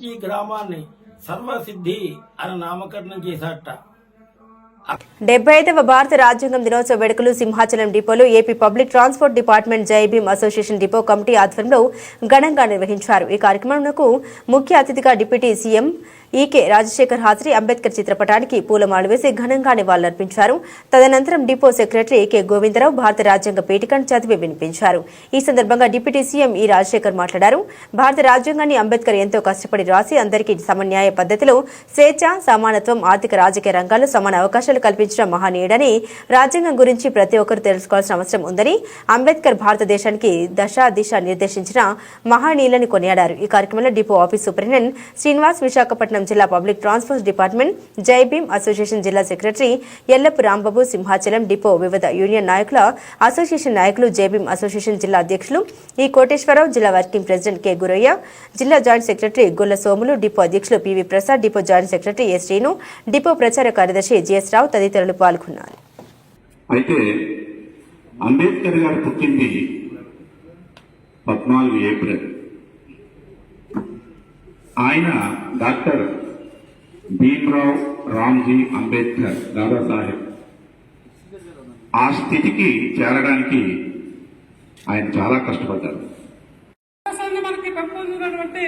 ఈ గ్రామాన్ని సర్వసిద్ధి అని నామకరణం చేశాట డెబ్బై ఐదవ భారత రాజ్యాంగం దినోత్సవ వేడుకలు సింహాచలం డిపోలో AP public transport department Jai Bhim association depot committee ఆధ్వర్యంలో ఘనంగా నిర్వహించారు. ఈ కార్యక్రమంలో ముఖ్య అతిథిగా డిప్యూటీ సీఎం ఈకే రాజశేఖర్ హాజరీ అంబేద్కర్ చిత్రపటానికి పూలమాలు వేసి ఘనంగా నివాళులర్పించారు. తదనంతరం డిపో సెక్రటరీ ఏకే గోవిందరావు భారత రాజ్యాంగ పీఠికను చదివి వినిపించారు. ఈ సందర్భంగా డిప్యూటీ సీఎం ఈ రాజశేఖర్ మాట్లాడారు. భారత రాజ్యాంగాన్ని అంబేద్కర్ ఎంతో కష్టపడి రాసి అందరికీ సమన్యాయ పద్ధతిలో స్వేచ్ఛ సమానత్వం ఆర్థిక రాజకీయ రంగాల్లో సమాన అవకాశాలు కల్పించిన మహనీయుడని రాజ్యాంగం గురించి ప్రతి ఒక్కరు తెలుసుకోవాల్సిన అవసరం ఉందని అంబేద్కర్ భారతదేశానికి దశ దిశ నిర్దేశించిన మహనీయులని కొనియాడారు. ఈ కార్యక్రమంలో depot office superintendent Srinivas Visakhapatnam జిల్లా public transport department Jai Bhim association జిల్లా సెక్రటరీ ఎల్లపు రాంబాబు సింహాచలం డిపో వివిధ యూనియన్ నాయకుల అసోసియేషన్ నాయకులు జై భీమ్ అసోసియేషన్ జిల్లా అధ్యక్షులు ఈ కోటేశ్వరరావు జిల్లా వర్కింగ్ ప్రెసిడెంట్ కె. గురయ్య జిల్లా joint secretary Golla Somulu depot అధ్యక్షులు PV Prasad depot joint secretary S. Srinu depot ప్రచార కార్యదర్శి జిఎస్ రావు తదితరులు పాల్గొన్నారు. అయితే అంబేద్కర్ గారు పుట్టింది పద్నాలుగు ఏప్రిల్. ఆయన డాక్టర్ భీమ్రావ్ రామ్జీ అంబేద్కర్ దాదాసాహెబ్. ఆ స్థితికి చేరడానికి ఆయన చాలా కష్టపడ్డారు. మనకి పెంపొందినటువంటి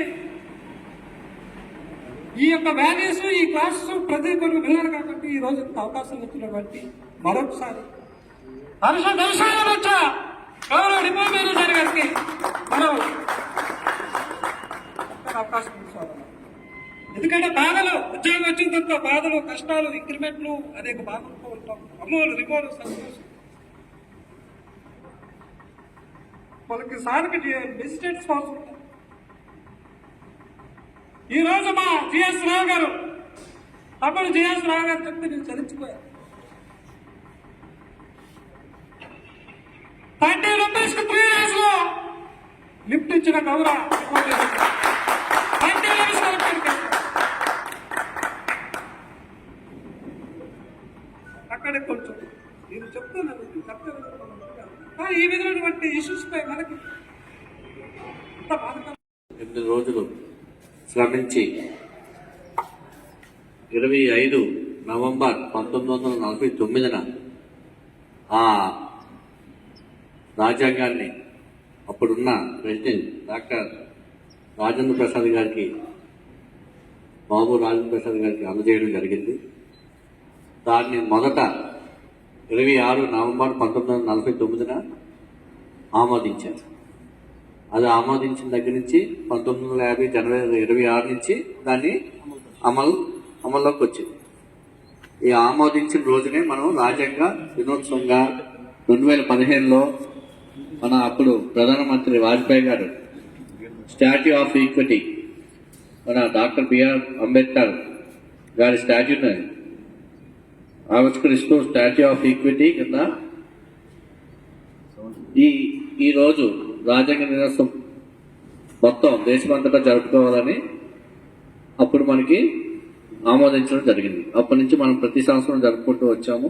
ఈ యొక్క వాల్యూస్ ఈ క్లాసెస్ ప్రతి కొన్ని విన్నారు కాబట్టి ఈ రోజు అవకాశం వచ్చినటువంటి మరొకసారి. హర్ష దర్శనం వచ్చా? గౌరవ డిపో మేనేజర్ గారికి మనం ఎందుకంటే బాధలు ఉద్యోగం వచ్చిన తర్వాత బాధలు కష్టాలు ఇంక్రిమెంట్లు అనేక బాధలతో ఉంటాం అమూలు రిమోలు సంతోషం వాళ్ళకి సార్కి విజిటెడ్ స్పాన్స్ ఉంటాయి ఈ రోజు మా జిఎస్ రావు గారు అప్పుడు జిఎస్ రావు గారు చెప్తే నేను చదివించిపోయాను థర్టీ రూపీస్ త్రీ డేస్లో లిఫ్ట్ ఇచ్చిన గౌరవ థర్టీ రూపీస్ అక్కడే కొంచెం నేను చెప్తున్నాను చెప్తాను కానీ ఈ విధమైనటువంటి ఇష్యూస్ పై మనకి ఎనిమిది రోజులు శ్రమించి ఇరవై ఐదు నవంబర్ పంతొమ్మిది వందల నలభై తొమ్మిదిన ఆ రాజ్యాంగాన్ని అప్పుడున్న ప్రెసిడెంట్ డాక్టర్ రాజేంద్ర ప్రసాద్ గారికి బాబు రాజేంద్ర ప్రసాద్ గారికి అందజేయడం జరిగింది. దాన్ని మొదట ఇరవై ఆరు నవంబర్ పంతొమ్మిది వందల నలభై తొమ్మిదిన ఆమోదించారు. అది ఆమోదించిన దగ్గర నుంచి పంతొమ్మిది వందల యాభై జనవరి ఇరవై ఆరు నుంచి దాన్ని అమలు అమల్లోకి వచ్చింది. ఈ ఆమోదించిన రోజునే మనం రాజ్యాంగ దినోత్సవంగా రెండు వేల పదిహేనులో మన అప్పుడు ప్రధానమంత్రి వాజ్పేయి గారు స్టాట్యూ ఆఫ్ ఈక్విటీ మన డాక్టర్ బిఆర్ అంబేద్కర్ గారి స్టాట్యూని ఆవిష్కరిస్తూ స్టాట్యూ ఆఫ్ ఈక్విటీ కింద ఈ ఈ రోజు రాజ్యాంగ దినోత్సవం మొత్తం దేశమంతటా జరుపుకోవాలని అప్పుడు మనకి ఆమోదించడం జరిగింది. అప్పటి నుంచి మనం ప్రతి సంవత్సరం జరుపుకుంటూ వచ్చాము.